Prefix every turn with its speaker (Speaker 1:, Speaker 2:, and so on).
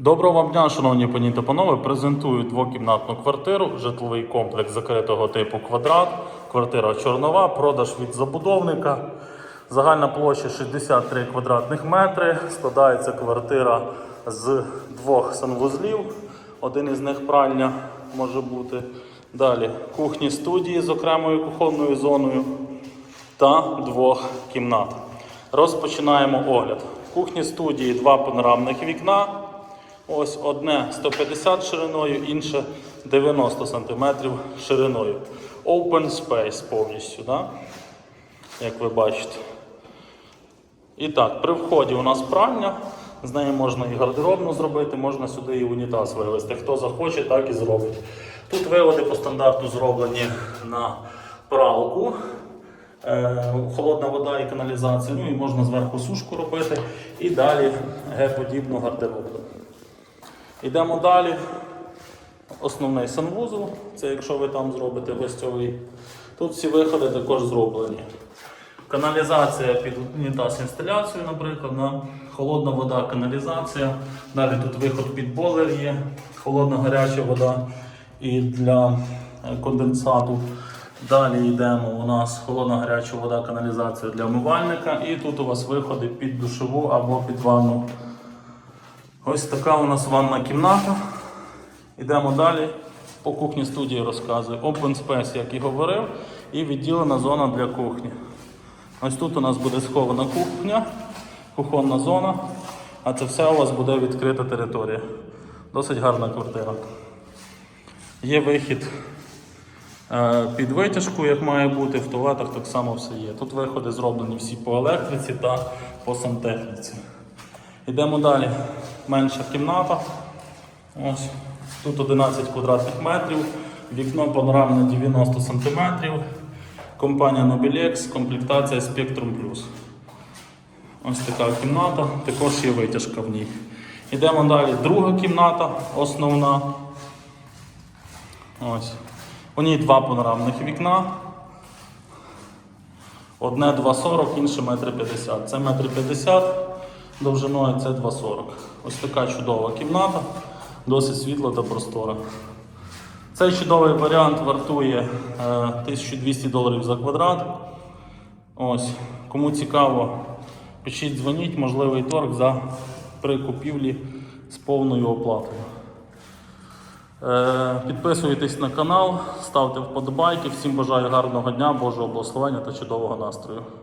Speaker 1: Доброго вам дня, шановні пані та панове. Презентую двокімнатну квартиру, житловий комплекс закритого типу квадрат. Квартира чорнова, продаж від забудовника. Загальна площа 63 квадратних метри. Складається квартира з двох санвузлів. Один із них пральня може бути. Далі кухні студії з окремою кухонною зоною та двох кімнат. Розпочинаємо огляд. Кухні студії два панорамних вікна. Ось одне 150 шириною, інше 90 см шириною. Open space повністю, да? як ви бачите. І так, при вході у нас пральня. З неї можна і гардеробну зробити, можна сюди і унітаз вивезти. Хто захоче, так і зробить. Тут виводи по стандарту зроблені на пралку, е, холодна вода і каналізація. Ну і можна зверху сушку робити. І далі Г-подібну гардеробну. Йдемо далі. Основний санвузол, це якщо ви там зробите гостьовий. Тут всі виходи також зроблені. Каналізація під унітаз інсталяцію, наприклад, да? холодна вода, каналізація. Далі тут виход під бойлер є, холодна гаряча вода і для е, конденсату. Далі йдемо у нас холодна гаряча вода, каналізація для умивальника. І тут у вас виходи під душову або під ванну. Ось така у нас ванна кімната. Йдемо далі. По кухні студії розказую. Open space, як і говорив, і відділена зона для кухні. Ось тут у нас буде схована кухня, кухонна зона, а це все у вас буде відкрита територія. Досить гарна квартира. Є вихід е, під витяжку, як має бути, в туалетах так само все є. Тут виходи зроблені всі по електриці та по сантехніці. Йдемо далі. Менша кімната. Ось. Тут 11 квадратних метрів, вікно панорамне 90 см. Компанія Nobilex, комплектація Spectrum Plus. Ось така кімната, також є витяжка в ній. Йдемо далі. Друга кімната, основна. Ось. У ній два панорамних вікна. Одне 2,40, інше 1,50 м. Це 1,50 м довжиною, це 2,40 Ось така чудова кімната, досить світла та простора. Цей чудовий варіант вартує е, 1200 доларів за квадрат. Ось. Кому цікаво, пишіть, дзвоніть, можливий торг за при купівлі з повною оплатою. Е, Підписуйтесь на канал, ставте вподобайки. Всім бажаю гарного дня, Божого благословення та чудового настрою.